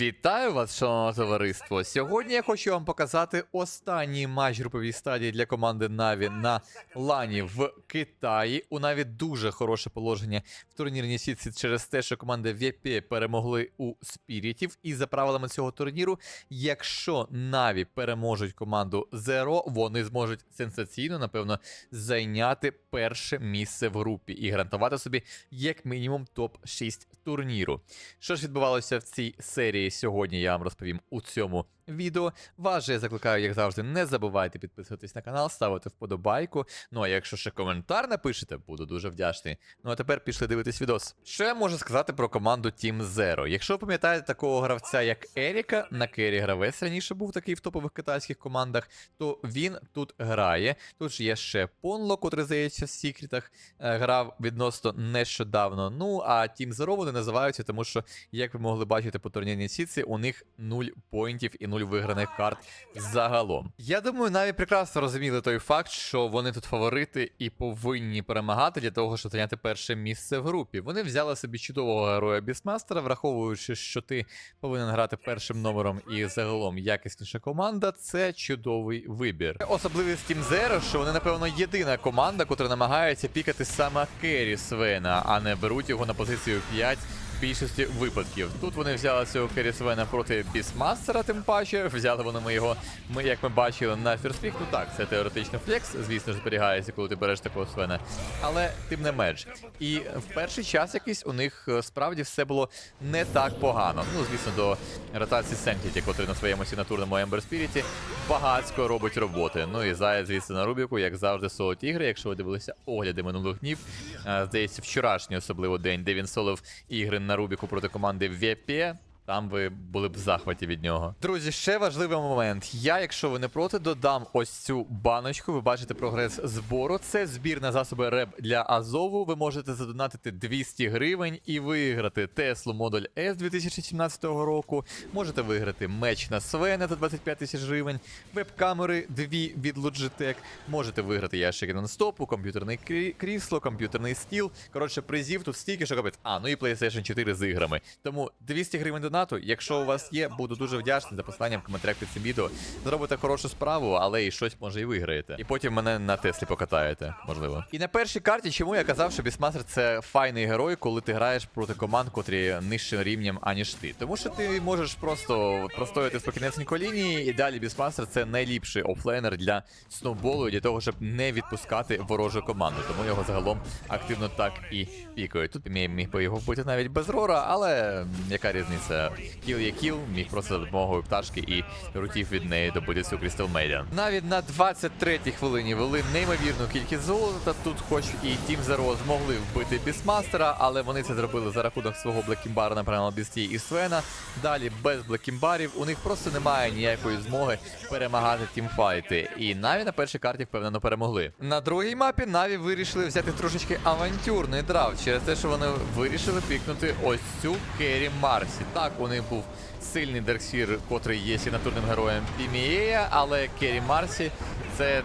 Вітаю вас, шановне товариство. Сьогодні я хочу вам показати останній матч груповій стадії для команди Наві на лані в Китаї. У Наві дуже хороше положення в турнірній сітці через те, що команди VP перемогли у Спірітів. І за правилами цього турніру, якщо Наві переможуть команду Zero, вони зможуть сенсаційно, напевно, зайняти перше місце в групі і гарантувати собі як мінімум топ-6 турніру. Що ж відбувалося в цій серії сьогодні, я вам розповім у цьому відео. Вас же я закликаю, як завжди, не забувайте підписуватись на канал, ставити вподобайку. Ну а якщо ще коментар напишете, буду дуже вдячний. Ну а тепер пішли дивитись відос. Що я можу сказати про команду Team Zero? Якщо ви пам'ятаєте такого гравця, як Еріка, на Кері гравець раніше був такий в топових китайських командах, то він тут грає. Тут ж є ще Понло, котрий здається в секретах е, грав відносно нещодавно. Ну а Team Zero вони називаються, тому що, як ви могли бачити по турнірній сітці, у них 0 поінтів і 0 виграних карт загалом. Я думаю, навіть прекрасно розуміли той факт, що вони тут фаворити і повинні перемагати для того, щоб зайняти перше місце в групі. Вони взяли собі чудового героя Бісмастера, враховуючи, що ти повинен грати першим номером і загалом якісніша команда. Це чудовий вибір. Особливість Team Zero, що вони, напевно, єдина команда, котра намагається пікати саме Керрі Свена, а не беруть його на позицію 5 більшості випадків. Тут вони взяли цього Керрі Свена проти Бісмастера, тим паче. Взяли вони ми його, ми, як ми бачили, на фірспік. Ну так, це теоретично флекс, звісно ж, зберігається, коли ти береш такого Свена. Але тим не менш. І в перший час якийсь у них е, справді все було не так погано. Ну, звісно, до ротації Сенкіті, котрий на своєму сигнатурному Ember Spirit багацько робить роботи. Ну і Зая, звісно, на Рубіку, як завжди, соло ігри. Якщо ви дивилися огляди минулих днів, е, здається, вчорашній особливо день, де він солив ігри на Рубіку проти команди VP. Там ви були б в захваті від нього. Друзі, ще важливий момент. Я, якщо ви не проти, додам ось цю баночку. Ви бачите прогрес збору. Це збір на засоби РЕБ для Азову. Ви можете задонатити 200 гривень і виграти Теслу модуль S 2017 року. Можете виграти меч на Свене за 25 тисяч гривень, веб-камери дві від Logitech. Можете виграти ящики нонстопу, комп'ютерне крі- крісло, комп'ютерний стіл. Коротше, призів тут стільки, що капець. А, ну і PlayStation 4 з іграми. Тому 200 гривень донату. Якщо у вас є, буду дуже вдячний за посиланням в коментарях під цим відео. Зробите хорошу справу, але і щось може і виграєте. І потім мене на Теслі покатаєте, можливо. І на першій карті, чому я казав, що Бісмастер це файний герой, коли ти граєш проти команд, котрі нижчим рівнем, аніж ти. Тому що ти можеш просто простояти спокійнесенько лінії, і далі Бісмастер це найліпший офлейнер для сноуболу, для того, щоб не відпускати ворожу команду. Тому його загалом активно так і пікають. Тут міг би його вбити навіть без рора, але яка різниця? Кіл є кіл, міг просто за допомогою пташки і рутів від неї добути цю Crystal Maiden. Навіть на 23-й хвилині вели неймовірну кількість золота. Тут, хоч і Team Zero змогли вбити Бісмастера, але вони це зробили за рахунок свого Блекімбара на Пранал Бісті і Свена. Далі без Блекімбарів у них просто немає ніякої змоги перемагати тімфайти. І Наві на першій карті впевнено перемогли. На другій мапі Наві вирішили взяти трошечки авантюрний драфт через те, що вони вирішили пікнути ось цю Керрі Марсі. Так, у них був сильний Дерксір, котрий є сігнатурним героєм Пімієя, але Керрі Марсі це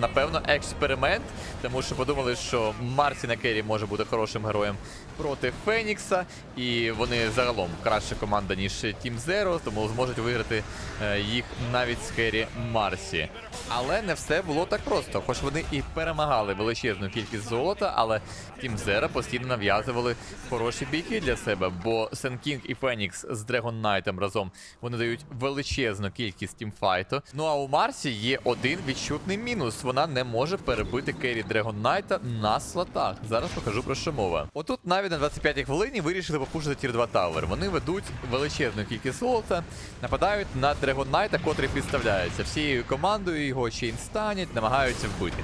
напевно експеримент, тому що подумали, що Марсі на Керрі може бути хорошим героєм проти Фенікса, і вони загалом краща команда, ніж Team Zero, тому зможуть виграти е, їх навіть з Керрі Марсі. Але не все було так просто. Хоч вони і перемагали величезну кількість золота, але Team Zero постійно нав'язували хороші бійки для себе, бо Сенкінг і Фенікс з Dragon Knight'ом разом вони дають величезну кількість тімфайту. Ну а у Марсі є один відчутний мінус. Вона не може перебити керрі Knight на слотах. Зараз покажу про що мова. Отут навіть на 25-й хвилині вирішили попушити тір 2 Тавер. Вони ведуть величезну кількість золота, нападають на Драгонайта, котрий підставляється всією командою. Його ще станять, намагаються вбити.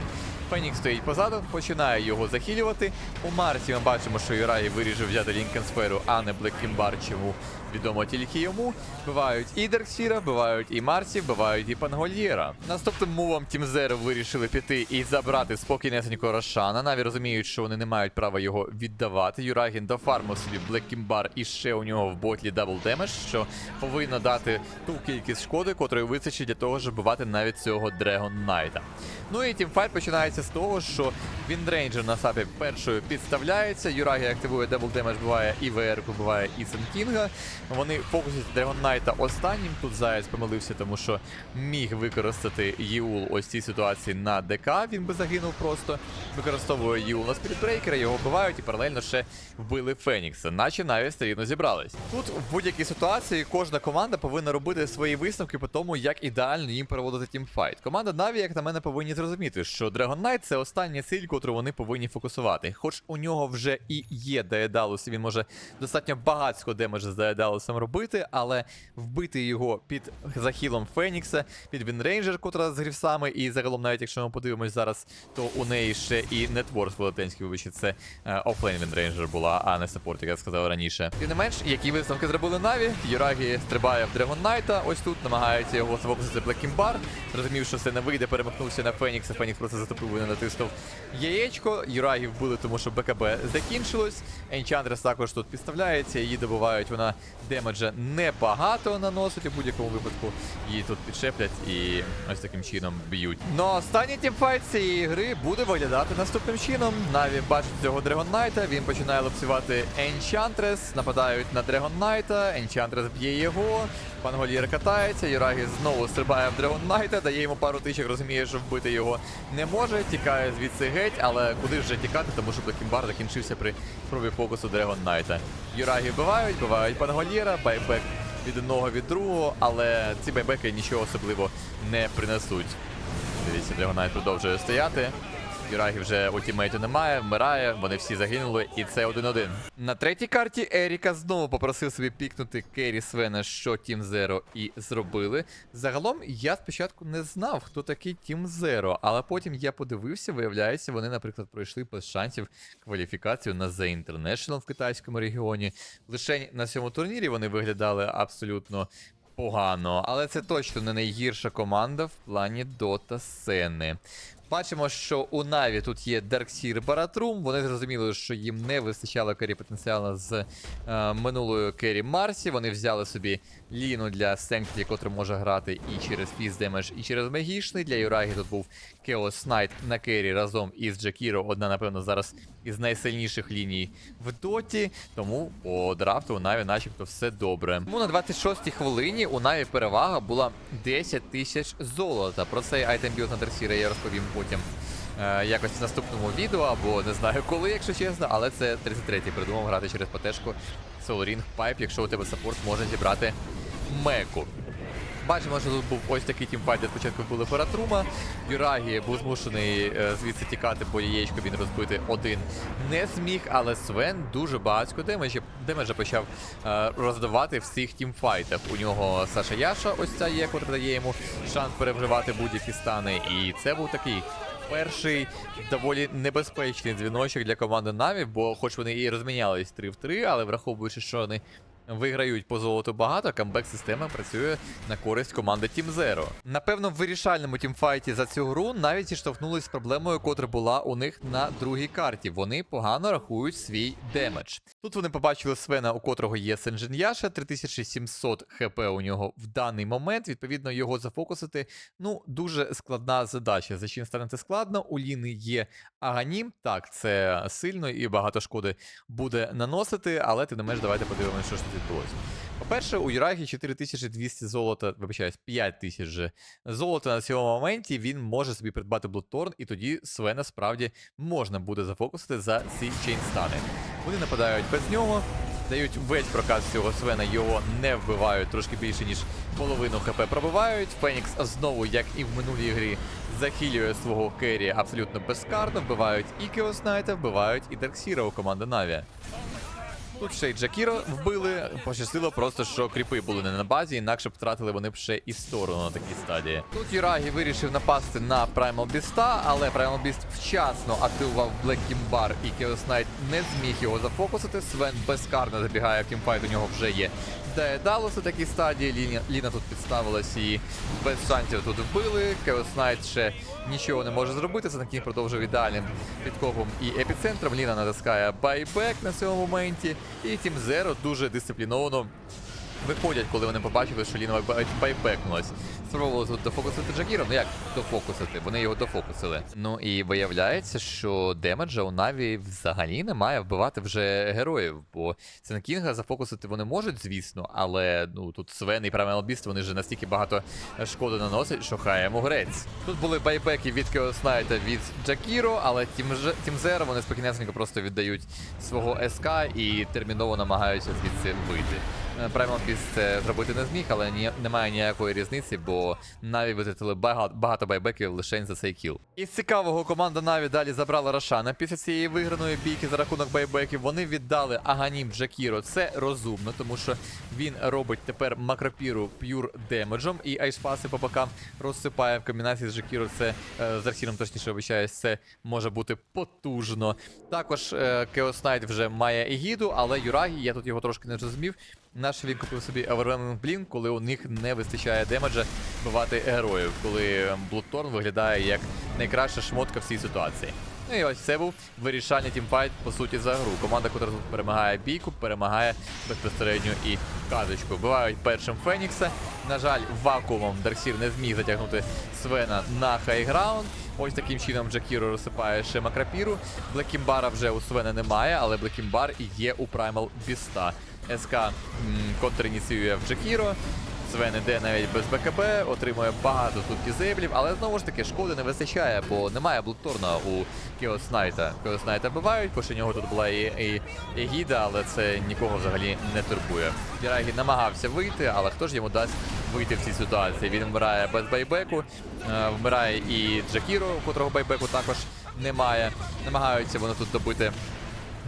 Фенікс стоїть позаду, починає його захилювати. У Марсі ми бачимо, що Юраї вирішив взяти Лінкен сферу, а не Блеккімбар, чому відомо тільки йому. Бивають і Дерксіра, бивають і Марсі, бивають і Пангольєра. Наступним мувом Тім Зеро вирішили піти і забрати спокійнесенько Рошана. Наві розуміють, що вони не мають права його віддавати. Юрагін дофармив собі Блеккімбар і ще у нього в ботлі дабл демедж, що повинно дати ту кількість шкоди, котрої вистачить для того, щоб бивати навіть цього Дрегон Найта. Ну і тімфайт починається починається з того, що Віндрейнджер на сапі першою підставляється. Юрагі активує дабл демедж, буває і ВР, буває і Сенкінга. Вони фокусять Драгон Найта останнім. Тут Заяць помилився, тому що міг використати Єул ось цій ситуації на ДК. Він би загинув просто. Використовує Єул на спірітбрейкера, його вбивають і паралельно ще вбили Фенікса, наче навіть рівно зібрались. Тут в будь-якій ситуації кожна команда повинна робити свої висновки по тому, як ідеально їм проводити тімфайт. Команда Наві, як на мене, повинні зрозуміти, що Dragon Knight це остання ціль, котру вони повинні фокусувати. Хоч у нього вже і є і він може достатньо багатсько демеджа з Daedalus робити, але вбити його під захилом Фенікса, під Вінрейнджер, котра з грівсами, і загалом, навіть якщо ми подивимось зараз, то у неї ще і Нетворс Велетенський, вибачте, це е, офлейн Вінрейнджер була, а не саппорт, як я сказав раніше. Тим не менш, які висновки зробили Наві, Юрагі стрибає в Драгон Найта, ось тут намагається його зафокусити Блекімбар. Зрозумів, що це не вийде, перемахнувся на Фенікса. Фенікс просто затопив не натиснув яєчко. Юрагі вбили, тому що БКБ закінчилось. Енчандрес також тут підставляється, її добивають. Вона демеджа небагато наносить у будь-якому випадку. Її тут підшеплять і ось таким чином б'ють. Ну останній тімфайт цієї гри буде виглядати наступним чином. Наві бачить цього Драгон Найта. Він починає лупцювати Енчантрес. Нападають на Драгон Найта. Енчантрес б'є його. Панголір катається. Юрагі знову стрибає в Драгон Найта, дає йому пару тичок, розуміє, що вбити його не може. Тікає звідси геть, але куди вже тікати, тому що Блекімбар закінчився при спробі фокусу Драгон Найта. Юрагі вбивають, вбивають Панголіра, байбек від одного від другого, але ці байбеки нічого особливо не принесуть. Дивіться, Драгон Найт продовжує стояти. Юрагі вже ультимейту немає, вмирає, вони всі загинули, і це 1-1. На третій карті Еріка знову попросив собі пікнути Керрі Свена, що Тім Зеро і зробили. Загалом я спочатку не знав, хто такий Тім Зеро, але потім я подивився, виявляється, вони, наприклад, пройшли без шансів кваліфікацію на The International в китайському регіоні. Лише на цьому турнірі вони виглядали абсолютно погано, але це точно не найгірша команда в плані дота сцени. Бачимо, що у Наві тут є Дарксір Баратрум. Вони зрозуміли, що їм не вистачало керрі потенціалу з е, минулої керрі Марсі. Вони взяли собі Ліну для Сенкті, котра може грати і через Фіз і через Магічний. Для Юрагі тут був Chaos Knight на керрі разом із Джакіро. Одна, напевно, зараз із найсильніших ліній в доті. Тому по драфту у Наві начебто все добре. Тому на 26-й хвилині у Наві перевага була 10 тисяч золота. Про цей айтем білд на Дарксіра я розповім потім. е, Якось в наступному відео, або не знаю коли, якщо чесно, але це 33-й придумав грати через Soul Ring Pipe, якщо у тебе саппорт може зібрати меку. Бачимо, що тут був ось такий тімфайт, де спочатку були Паратрума. Юрагі був змушений е, звідси тікати, бо яєчко він розбити один не зміг, але Свен дуже багатько демеджа, демеджа почав е, роздавати в цих тімфайтах. У нього Саша Яша, ось ця є, котра дає йому шанс переживати будь-які стани. І це був такий перший доволі небезпечний дзвіночок для команди Наві, бо хоч вони і розмінялись 3 в 3, але враховуючи, що вони виграють по золоту багато, камбек-система працює на користь команди Team Zero. Напевно, в вирішальному тімфайті за цю гру навіть зіштовхнулись з проблемою, котра була у них на другій карті. Вони погано рахують свій демедж. Тут вони побачили Свена, у котрого є Сенджин Яша, 3700 хп у нього в даний момент. Відповідно, його зафокусити ну дуже складна задача. За чим стане це складно? У Ліни є Аганім. Так, це сильно і багато шкоди буде наносити, але тим не менш, давайте подивимося, що ж тут відбулося. По-перше, у Юрагі 4200 золота, вибачаюсь, 5000 же золота на цьому моменті. Він може собі придбати Bloodthorn, і тоді Свена справді можна буде зафокусити за ці чейнстани. Вони нападають без нього. Дають весь проказ цього Свена, його не вбивають трошки більше, ніж половину ХП пробивають. Фенікс знову, як і в минулій грі, захилює свого керрі абсолютно безкарно. Вбивають і Кеоснайта, вбивають і Дарксіра у команди Наві. Тут ще й Джакіро вбили. Пощастило просто, що кріпи були не на базі, інакше втратили вони б ще і сторону на такій стадії. Тут Юрагі вирішив напасти на Primal Beast, але Primal Beast вчасно активував Black Kimbar і Chaos Knight не зміг його зафокусити. Свен безкарно забігає в тімфайт, у нього вже є Daedalus у такій стадії. Ліна, Ліна тут підставилась і без шансів тут вбили. Chaos Knight ще нічого не може зробити. Це такий продовжує ідеальним підкопом і епіцентром. Ліна натискає байбек на цьому моменті. І Тім Зеро дуже дисципліновано виходять, коли вони побачили, що Лінова бай- байбекнулась. Спробували тут дофокусити Джакіро, ну як дофокусити, вони його дофокусили. Ну і виявляється, що демеджа у Наві взагалі немає вбивати вже героїв, бо Сенкінга зафокусити вони можуть, звісно, але ну тут Свен і Primal Beast, вони вже настільки багато шкоди наносять, що хай йому грець. Тут були байбеки від Кеоснайта від Джакіро, але Тімзера вони спокійнесенько просто віддають свого СК і терміново намагаються звідси вийти. Е, Primal це зробити не зміг, але немає ніякої різниці, бо Наві витратили багато, байбеків лише за цей кіл. Із цікавого команда Наві далі забрала Рошана після цієї виграної бійки за рахунок байбеків. Вони віддали Аганім Джакіро. Це розумно, тому що він робить тепер макропіру п'юр демеджем, і айшпаси по бокам розсипає в комбінації з Джакіро. Це е, з Арсіном, точніше обіцяюсь, це може бути потужно. Також е, Chaos вже має егіду, але Юрагі, я тут його трошки не зрозумів. Наш він купив собі Overwhelming Blink, коли у них не вистачає демеджа вбивати героїв, коли Bloodthorn виглядає як найкраща шмотка в цій ситуації. Ну і ось це був вирішальний тімфайт, по суті, за гру. Команда, яка перемагає бійку, перемагає безпосередньо і казочку. Вбивають першим Фенікса. На жаль, вакуумом Дарксір не зміг затягнути Свена на хайграунд. Ось таким чином Джакіро розсипає ще Макрапіру. Блекімбара вже у Свена немає, але Блекімбар є у Primal Біста. СК м, контриніціює в Джакіро. Свен іде навіть без БКБ, отримує багато тут дізейблів, але знову ж таки шкоди не вистачає, бо немає Блудторна у Кіос Найта. Кіос Найта бивають, після нього тут була і, і, і Гіда, але це нікого взагалі не турбує. Дірагі намагався вийти, але хто ж йому дасть вийти в цій ситуації? Він вмирає без байбеку, е, вмирає і Джакіро, у котрого байбеку також немає. Намагаються вони тут добити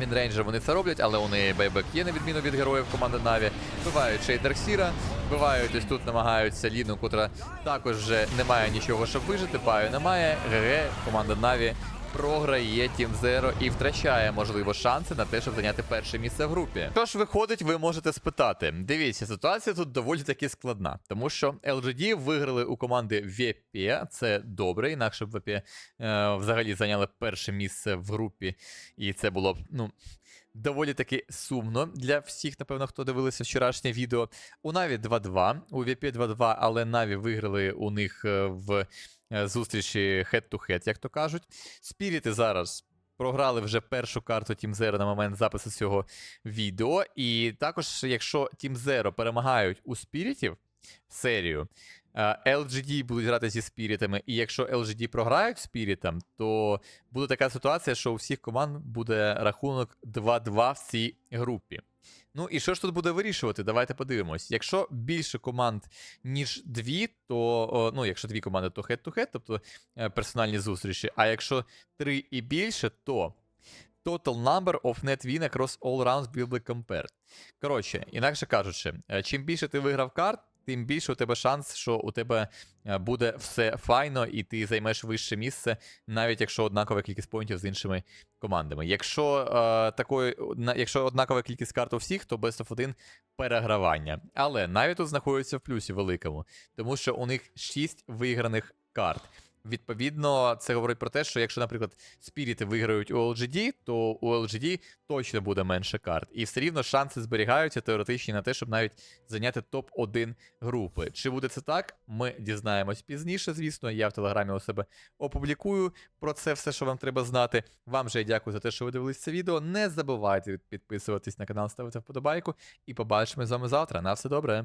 Мінрейнджер вони це роблять, але вони байбек є на відміну від героїв команди Наві. Вбивають ще й Дарксіра, вбивають ось тут намагаються Ліну, котра також вже не має нічого, щоб вижити. Баю немає. ГГ, команда Наві програє Тім Зеро і втрачає, можливо, шанси на те, щоб зайняти перше місце в групі. Тож виходить, ви можете спитати. Дивіться, ситуація тут доволі таки складна, тому що LGD виграли у команди VP, це добре, інакше б VP е, взагалі зайняли перше місце в групі, і це було б, ну. Доволі таки сумно для всіх, напевно, хто дивилися вчорашнє відео. У Наві 2-2, у VP 2-2, але Наві виграли у них е, в е, зустрічі head-to-head, як то кажуть. Спіріти зараз програли вже першу карту Team Zero на момент запису цього відео. І також, якщо Team Zero перемагають у спірітів серію, е, LGD будуть грати зі спірітами, і якщо LGD програють спірітам, то буде така ситуація, що у всіх команд буде рахунок 2-2 в цій групі. Ну і що ж тут буде вирішувати? Давайте подивимось. Якщо більше команд, ніж дві, то ну, якщо дві команди, то хед-ту-хет, тобто е, персональні зустрічі. А якщо три і більше, то total number of net win across all rounds will be compared. Коротше, інакше кажучи, е, чим більше ти виграв карт, тим більше у тебе шанс, що у тебе е, буде все файно, і ти займеш вище місце, навіть якщо однакова кількість поінтів з іншими командами. Якщо е, такої, якщо однакова кількість карт у всіх, то Best of 1 перегравання. Але навіть тут знаходиться в плюсі великому, тому що у них 6 виграних карт. Відповідно, це говорить про те, що якщо, наприклад, спіріти виграють у LGD, то у LGD точно буде менше карт. І все рівно шанси зберігаються теоретичні на те, щоб навіть зайняти топ-1 групи. Чи буде це так? Ми дізнаємось пізніше, звісно. Я в телеграмі у себе опублікую про це все, що вам треба знати. Вам же я дякую за те, що ви дивились це відео. Не забувайте підписуватись на канал, ставити вподобайку. І побачимо з вами завтра. На все добре.